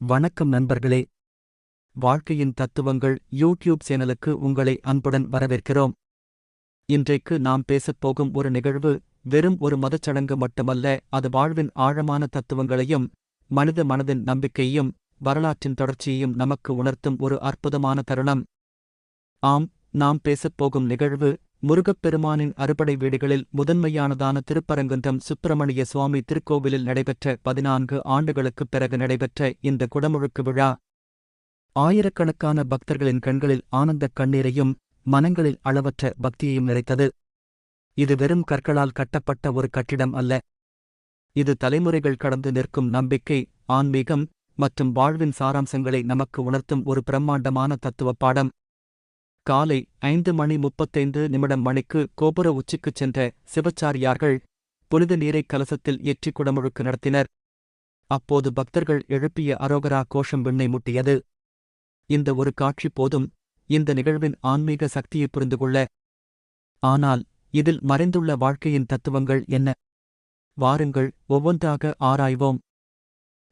வணக்கம் நண்பர்களே. வாழ்க்கையின் தத்துவங்கள் யூடியூப் சேனலுக்கு உங்களை அன்புடன் வரவேற்கிறோம். இன்றைக்கு நாம் பேசப்போகும் ஒரு நிகழ்வு வெறும் ஒரு மதச்சடங்கு மட்டுமல்ல அது வாழ்வின் ஆழமான தத்துவங்களையும் மனித மனதின் நம்பிக்கையையும் வரலாற்றின் தொடர்ச்சியையும் நமக்கு உணர்த்தும் ஒரு அற்புதமான தருணம். ஆம் நாம் பேசப்போகும் நிகழ்வு முருகப்பெருமானின் அறுபடை வீடுகளில் முதன்மையானதான திருப்பரங்குன்றம் சுப்பிரமணிய சுவாமி திருக்கோவிலில் நடைபெற்ற பதினான்கு ஆண்டுகளுக்குப் பிறகு நடைபெற்ற இந்த குடமுழுக்கு விழா ஆயிரக்கணக்கான பக்தர்களின் கண்களில் ஆனந்தக் கண்ணீரையும் மனங்களில் அளவற்ற பக்தியையும் நிறைத்தது. இது வெறும் கற்களால் கட்டப்பட்ட ஒரு கட்டிடம் அல்ல. இது தலைமுறைகள் கடந்து நிற்கும் நம்பிக்கை ஆன்மீகம் மற்றும் வாழ்வின் சாராம்சங்களை நமக்கு உணர்த்தும் ஒரு பிரம்மாண்டமான தத்துவப் பாடம். காலை ஐந்து மணி முப்பத்தைந்து நிமிடம் மணிக்கு கோபுர உச்சிக்குச் சென்ற சிவச்சாரியார்கள் புனித நீரை கலசத்தில் ஏற்றி குடமுழுக்கு நடத்தினர். அப்போது பக்தர்கள் எழுப்பிய அரோகரா கோஷம் விண்ணை முட்டியது. இந்த ஒரு காட்சி போதும் இந்த நிகழ்வின் ஆன்மீக சக்தியை புரிந்து கொள்ள ஆனால் இதில் மறைந்துள்ள வாழ்க்கையின் தத்துவங்கள் என்ன? வாருங்கள் ஒவ்வொன்றாக ஆராய்வோம்.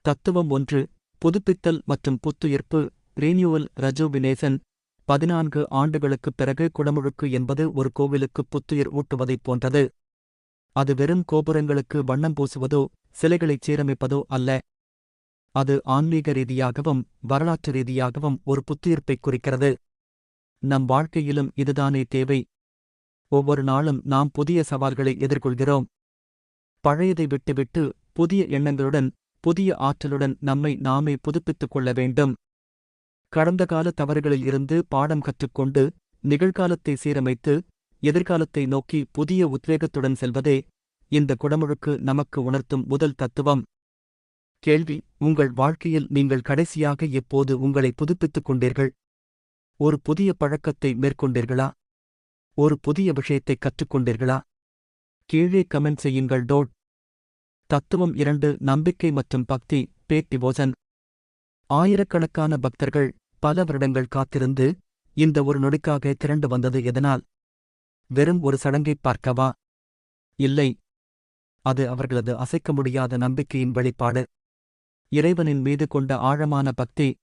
தத்துவம் ஒன்று புதுப்பித்தல் மற்றும் புத்துயிர்ப்பு ரீனியூவல் ரஜுவினேசன் பதினான்கு ஆண்டுகளுக்குப் பிறகு குடமுழுக்கு என்பது ஒரு கோவிலுக்கு புத்துயிர் ஊட்டுவதைப் போன்றது. அது வெறும் கோபுரங்களுக்கு வண்ணம் பூசுவதோ சிலைகளைச் சீரமைப்பதோ அல்ல. அது ஆன்மீக ரீதியாகவும் வரலாற்று ரீதியாகவும் ஒரு புத்துயிர்ப்பைக் குறிக்கிறது. நம் வாழ்க்கையிலும் இதுதானே தேவை. ஒவ்வொரு நாளும் நாம் புதிய சவால்களை எதிர்கொள்கிறோம். பழையதை விட்டுவிட்டு புதிய எண்ணங்களுடன் புதிய ஆற்றலுடன் நம்மை நாமே புதுப்பித்துக் கொள்ள வேண்டும். கடந்த கால தவறுகளில் இருந்து பாடம் கற்றுக்கொண்டு நிகழ்காலத்தை சீரமைத்து எதிர்காலத்தை நோக்கி புதிய உத்வேகத்துடன் செல்வதே இந்த குடமுழுக்கு நமக்கு உணர்த்தும் முதல் தத்துவம். கேள்வி உங்கள் வாழ்க்கையில் நீங்கள் கடைசியாக எப்போது உங்களை புதுப்பித்துக் கொண்டீர்கள்? ஒரு புதிய பழக்கத்தை மேற்கொண்டீர்களா? ஒரு புதிய விஷயத்தை கற்றுக்கொண்டீர்களா? கீழே கமெண்ட் செய்யுங்கள். டோட். தத்துவம் இரண்டு நம்பிக்கை மற்றும் பக்தி. பேட்டி போசன் ஆயிரக்கணக்கான பக்தர்கள் பல வருடங்கள் காத்திருந்து இந்த ஒரு நொடிக்காக திரண்டு வந்தது எதனால்? வெறும் ஒரு சடங்கைப் பார்க்கவா? இல்லை. அது அவர்களது அசைக்க முடியாத நம்பிக்கையின் வெளிப்பாடு. இறைவனின் மீது கொண்ட ஆழமான பக்தி.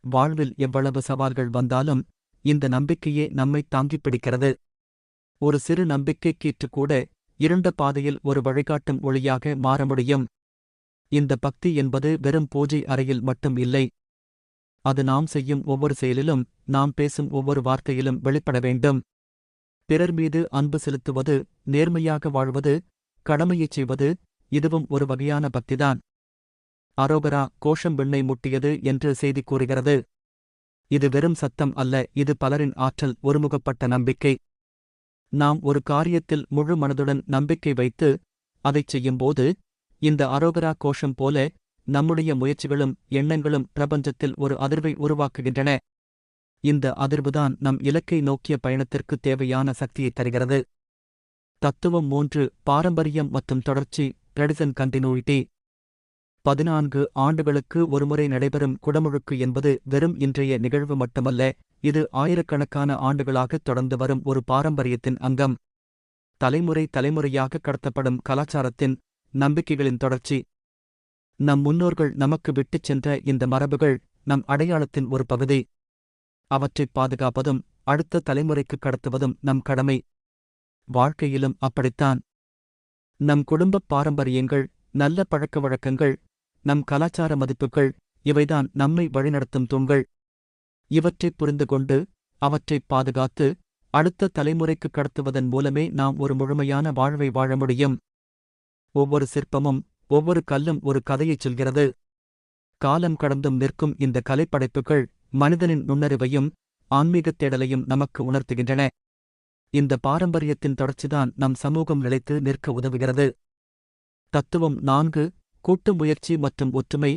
வாழ்வில் எவ்வளவு சவால்கள் வந்தாலும் இந்த நம்பிக்கையே நம்மை தாங்கிப் பிடிக்கிறது. ஒரு சிறு நம்பிக்கைக்கீற்று கூட இருண்ட பாதையில் ஒரு வழிகாட்டும் ஒளியாக மாற முடியும். இந்த பக்தி என்பது வெறும் பூஜை அறையில் மட்டும் இல்லை. அது நாம் செய்யும் ஒவ்வொரு செயலிலும் நாம் பேசும் ஒவ்வொரு வார்த்தையிலும் வெளிப்பட வேண்டும். பிறர் மீது அன்பு செலுத்துவது நேர்மையாக வாழ்வது கடமையைச் செய்வது இதுவும் ஒரு வகையான பக்திதான். அரோகரா கோஷம் விண்ணை முட்டியது என்று செய்தி கூறுகிறது. இது வெறும் சத்தம் அல்ல இது பலரின் ஆற்றல் ஒருமுகப்பட்ட நம்பிக்கை. நாம் ஒரு காரியத்தில் முழு மனதுடன் நம்பிக்கை வைத்து அதைச் செய்யும்போது இந்த அரோகரா கோஷம் போல நம்முடைய முயற்சிகளும் எண்ணங்களும் பிரபஞ்சத்தில் ஒரு அதிர்வை உருவாக்குகின்றன. இந்த அதிர்வுதான் நம் இலக்கை நோக்கிய பயணத்திற்கு தேவையான சக்தியை தருகிறது. தத்துவம் மூன்று பாரம்பரியம் மற்றும் தொடர்ச்சி ட்ரெடிசன் கண்டினியூட்டி. பதினான்கு ஆண்டுகளுக்கு ஒருமுறை நடைபெறும் குடமுழுக்கு என்பது வெறும் இன்றைய நிகழ்வு மட்டுமல்ல இது ஆயிரக்கணக்கான ஆண்டுகளாக தொடர்ந்து வரும் ஒரு பாரம்பரியத்தின் அங்கம். தலைமுறை தலைமுறையாக கடத்தப்படும் கலாச்சாரத்தின் நம்பிக்கைகளின் தொடர்ச்சி. நம் முன்னோர்கள் நமக்கு விட்டுச் சென்ற இந்த மரபுகள் நம் அடையாளத்தின் ஒரு பகுதி. அவற்றைப் பாதுகாப்பதும் அடுத்த தலைமுறைக்கு கடத்துவதும் நம் கடமை. வாழ்க்கையிலும் அப்படித்தான். நம் குடும்பப் பாரம்பரியங்கள் நல்ல பழக்க வழக்கங்கள் நம் கலாச்சார மதிப்புகள் இவைதான் நம்மை வழிநடத்தும் தூண்கள். இவற்றைப் புரிந்து கொண்டு அவற்றைப் பாதுகாத்து அடுத்த தலைமுறைக்கு கடத்துவதன் மூலமே நாம் ஒரு முழுமையான வாழ்வை வாழ முடியும். ஒவ்வொரு சிற்பமும் ஒவ்வொரு கல்லும் ஒரு கதையைச் சொல்கிறது. காலம் கடந்தும் நிற்கும் இந்த கலைப்படைப்புகள் மனிதனின் நுண்ணறிவையும் ஆன்மீகத் தேடலையும் நமக்கு உணர்த்துகின்றன. இந்த பாரம்பரியத்தின் தொடர்ச்சிதான் நம் சமூகம் நிலைத்து நிற்க உதவுகிறது. தத்துவம் நான்கு கூட்டு முயற்சி மற்றும் ஒற்றுமை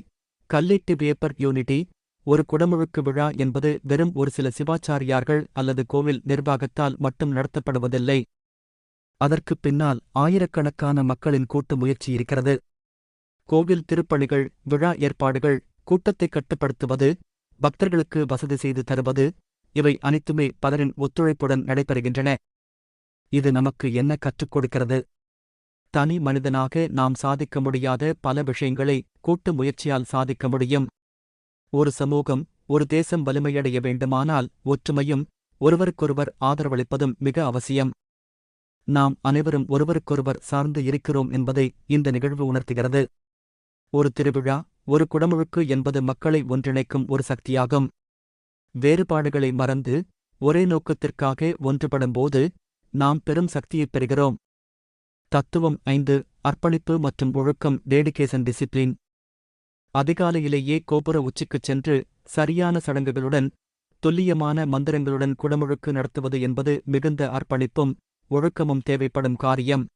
கல்லிட்டு வேப்பர் யூனிட்டி ஒரு குடமுழுக்கு விழா என்பது வெறும் ஒரு சில சிவாச்சாரியார்கள் அல்லது கோவில் நிர்வாகத்தால் மட்டும் நடத்தப்படுவதில்லை. அதற்குப் பின்னால் ஆயிரக்கணக்கான மக்களின் கூட்டு முயற்சி இருக்கிறது. கோவில் திருப்பணிகள் விழா ஏற்பாடுகள் கூட்டத்தை கட்டுப்படுத்துவது பக்தர்களுக்கு வசதி செய்து தருவது இவை அனைத்துமே பலரின் ஒத்துழைப்புடன் நடைபெறுகின்றன. இது நமக்கு என்ன கற்றுக் கொடுக்கிறது? தனி மனிதனாக நாம் சாதிக்க முடியாத பல விஷயங்களை கூட்டு முயற்சியால் சாதிக்க முடியும். ஒரு சமூகம் ஒரு தேசம் வலிமையடைய வேண்டுமானால் ஒற்றுமையும் ஒருவருக்கொருவர் ஆதரவளிப்பதும் மிக அவசியம். நாம் அனைவரும் ஒருவருக்கொருவர் சார்ந்து இருக்கிறோம் என்பதை இந்த நிகழ்வு உணர்த்துகிறது. ஒரு திருவிழா ஒரு குடமுழுக்கு என்பது மக்களை ஒன்றிணைக்கும் ஒரு சக்தியாகும். வேறுபாடுகளை மறந்து ஒரே நோக்கத்திற்காக ஒன்றுபடும்போது நாம் பெரும் சக்தியைப் பெறுகிறோம். தத்துவம் ஐந்து அர்ப்பணிப்பு மற்றும் ஒழுக்கம் டெடிகேஷன் டிசிப்ளின் அதிகாலையிலேயே கோபுர உச்சிக்குச் சென்று சரியான சடங்குகளுடன் துல்லியமான மந்திரங்களுடன் குடமுழுக்கு நடத்துவது என்பது மிகுந்த அர்ப்பணிப்பும் ஒழுக்கமும் தேவைப்படும் காரியம்.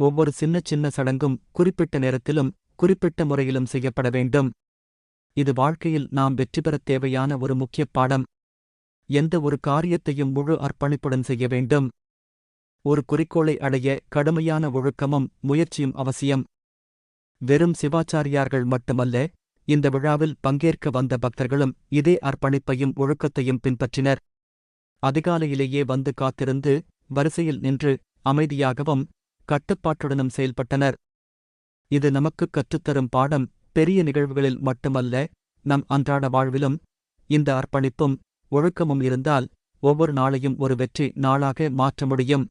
ஒவ்வொரு சின்ன சின்ன சடங்கும் குறிப்பிட்ட நேரத்திலும் குறிப்பிட்ட முறையிலும் செய்யப்பட வேண்டும். இது வாழ்க்கையில் நாம் வெற்றி பெறத் தேவையான ஒரு முக்கிய பாடம். எந்த ஒரு காரியத்தையும் முழு அர்ப்பணிப்புடன் செய்ய வேண்டும். ஒரு குறிக்கோளை அடைய கடுமையான ஒழுக்கமும் முயற்சியும் அவசியம். வெறும் சிவாச்சாரியார்கள் மட்டுமல்ல இந்த விழாவில் பங்கேற்க வந்த பக்தர்களும் இதே அர்ப்பணிப்பையும் ஒழுக்கத்தையும் பின்பற்றினர். அதிகாலையிலேயே வந்து காத்திருந்து வரிசையில் நின்று அமைதியாகவும் கட்டுப்பாட்டுடனும் செயல்பட்டனர். இது நமக்குக் கற்றுத்தரும் பாடம் பெரிய நிகழ்வுகளில் மட்டுமல்ல நம் அன்றாட வாழ்விலும் இந்த அர்ப்பணிப்பும் ஒழுக்கமும் இருந்தால் ஒவ்வொரு நாளையும் ஒரு வெற்றி நாளாக மாற்ற முடியும்.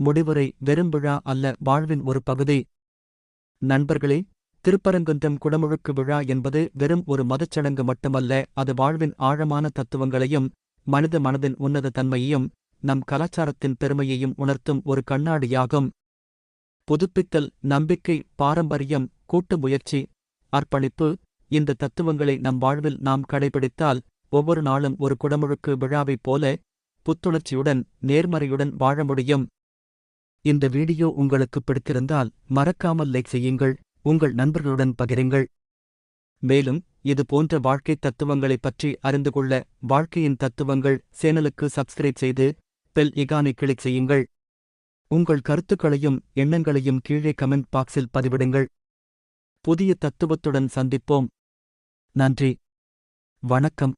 முடிவுரை வெறும் விழா அல்ல வாழ்வின் ஒரு பகுதி. நண்பர்களே திருப்பரங்குன்றம் குடமுழுக்கு விழா என்பது வெறும் ஒரு மதச்சடங்கு மட்டுமல்ல அது வாழ்வின் ஆழமான தத்துவங்களையும் மனித மனதின் உன்னத தன்மையையும் நம் கலாச்சாரத்தின் பெருமையையும் உணர்த்தும் ஒரு கண்ணாடியாகும் புதுப்பித்தல் நம்பிக்கை பாரம்பரியம் கூட்டு முயற்சி அர்ப்பணிப்பு இந்த தத்துவங்களை நம் வாழ்வில் நாம் கடைபிடித்தால் ஒவ்வொரு நாளும் ஒரு குடமுழுக்கு விழாவைப் போல புத்துணர்ச்சியுடன் நேர்மறையுடன் வாழ முடியும். இந்த வீடியோ உங்களுக்கு பிடித்திருந்தால் மறக்காமல் லைக் செய்யுங்கள் உங்கள் நண்பர்களுடன் பகிருங்கள். மேலும் இது போன்ற வாழ்க்கை தத்துவங்களைப் பற்றி அறிந்து கொள்ள வாழ்க்கையின் தத்துவங்கள் சேனலுக்கு சப்ஸ்கிரைப் செய்து பெல் இகானை கிளிக் செய்யுங்கள். உங்கள் கருத்துக்களையும் எண்ணங்களையும் கீழே கமெண்ட் பாக்ஸில் பதிவிடுங்கள். புதிய தத்துவத்துடன் சந்திப்போம். நன்றி. வணக்கம்.